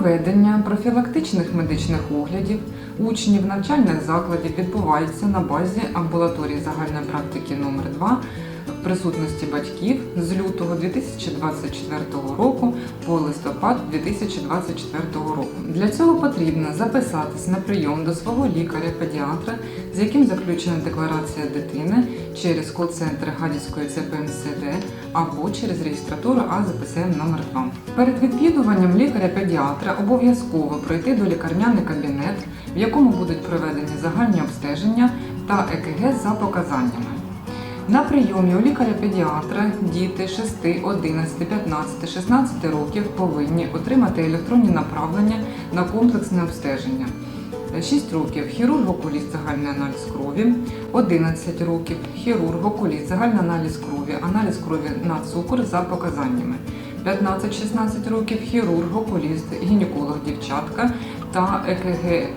Проведення профілактичних медичних оглядів учнів навчальних закладів відбувається на базі амбулаторії загальної практики номер 2 присутності батьків з лютого 2024 року по листопад 2024 року. Для цього потрібно записатись на прийом до свого лікаря-педіатра, з яким заключена декларація дитини через кол-центр Гадівської ЦПМСД або через реєстратуру АЗПСМ номер 2 Перед відвідуванням лікаря-педіатра обов'язково пройти до лікарняний кабінет, в якому будуть проведені загальні обстеження та ЕКГ за показаннями. На прийомі у лікаря-педіатра діти 6, 11, 15, 16 років повинні отримати електронні направлення на комплексне обстеження. 6 років хірург-окуліст загальний аналіз крові, 11 років хірург-окуліст загальний аналіз крові, аналіз крові на цукор за показаннями. 15-16 років хірург, окуліст, гінеколог, дівчатка та ЕКГ е,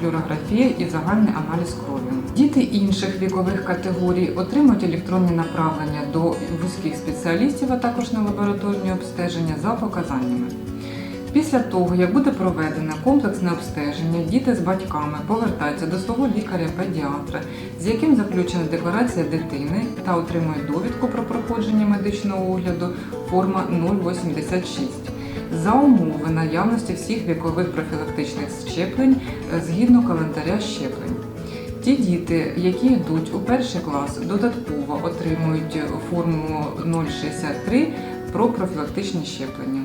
флюорографія і загальний аналіз крові. Діти інших вікових категорій отримують електронні направлення до вузьких спеціалістів, а також на лабораторні обстеження за показаннями. Після того, як буде проведено комплексне обстеження, діти з батьками повертаються до свого лікаря-педіатра, з яким заключена декларація дитини та отримують довідку про проходження медичного огляду форма 086 за умови наявності всіх вікових профілактичних щеплень е, згідно календаря щеплень. Ті діти, які йдуть у перший клас, додатково отримують форму 063 про профілактичні щеплення.